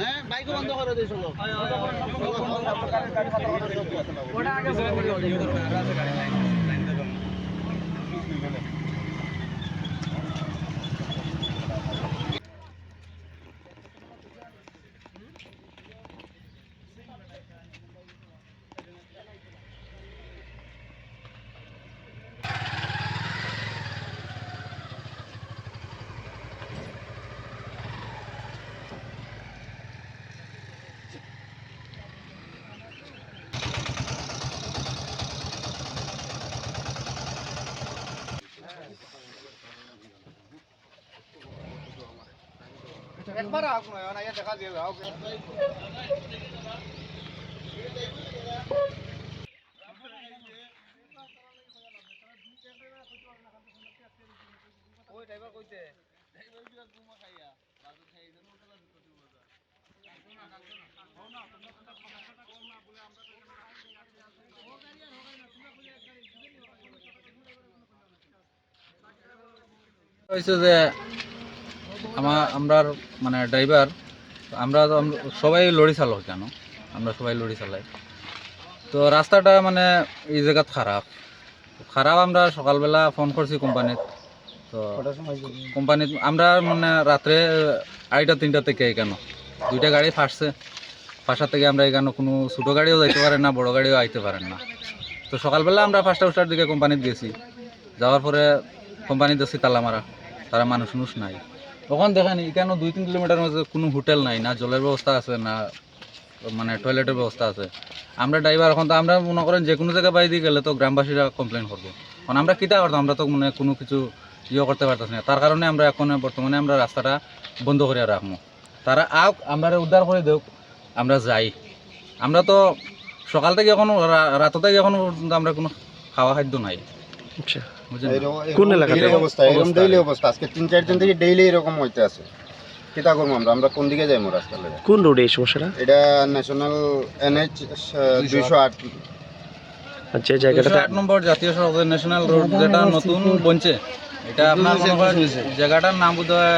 হ্যাঁ বাইকও একবার নয় না দেখা দিয়ে যাও ওই ড্রাইভার কইতে হয়েছে যে আমার আমরার মানে ড্রাইভার আমরা তো সবাই লরি চালক কেন আমরা সবাই লরি চালাই। তো রাস্তাটা মানে এই জায়গাত খারাপ। খারাপ আমরা সকালবেলা ফোন করছি কোম্পানিত তো কোম্পানিত আমরা মানে রাত্রে আড়াইটা তিনটা থেকে এখানে দুইটা গাড়ি ফাটছে। ফাঁসার থেকে আমরা এখানে কোনো ছোটো গাড়িও যাইতে পারেন না বড় গাড়িও আইতে পারেন না। তো সকালবেলা আমরা পাঁচটা উষ্টার দিকে কোম্পানিত গেছি। যাওয়ার পরে কোম্পানি দেখছি তালা মারা। তারা মানুষ মানুষ নাই। তখন দেখেন এখানে দুই, তিন কিলোমিটার মধ্যে কোনো হোটেল নাই, না জলের ব্যবস্থা আছে, না মানে টয়লেটের ব্যবস্থা আছে। আমরা ড্রাইভার, এখন তো আমরা মনে করেন যে কোনো জায়গায় বাইরে গেলে তো গ্রামবাসীরা কমপ্লেন করব। কারণ আমরা কিতা করতাম? আমরা তো মানে কোনো কিছু ইয়ে করতে পারতেছি না। তার কারণে আমরা এখন বর্তমানে আমরা রাস্তাটা বন্ধ করে রাখব। তারা আওক আমরা উদ্ধার করে দেওক আমরা যাই। আমরা তো সকাল থেকে এখনও রাত থেকে এখনও আমরা কোনো খাওয়া খাদ্য নাই। আচ্ছা। কোন এলাকাতে? অবস্থা এরকম ডেইলি অবস্থা। আজকে তিন চার দিন থেকে ডেইলি এরকম হইতে আছে। কিতা করব আমরা? আমরা কোন দিকে যাইবো রাস্তা লাগে? কোন রোডে এই সমস্যাটা এটা ন্যাশনাল এনএইচ দুইশো আট। আচ্ছা জায়গাটা আট নম্বর জাতীয় সড়ক ন্যাশনাল রোড যেটা নতুন বনছে। এটা আপনার জায়গাটার নাম বোধ হয়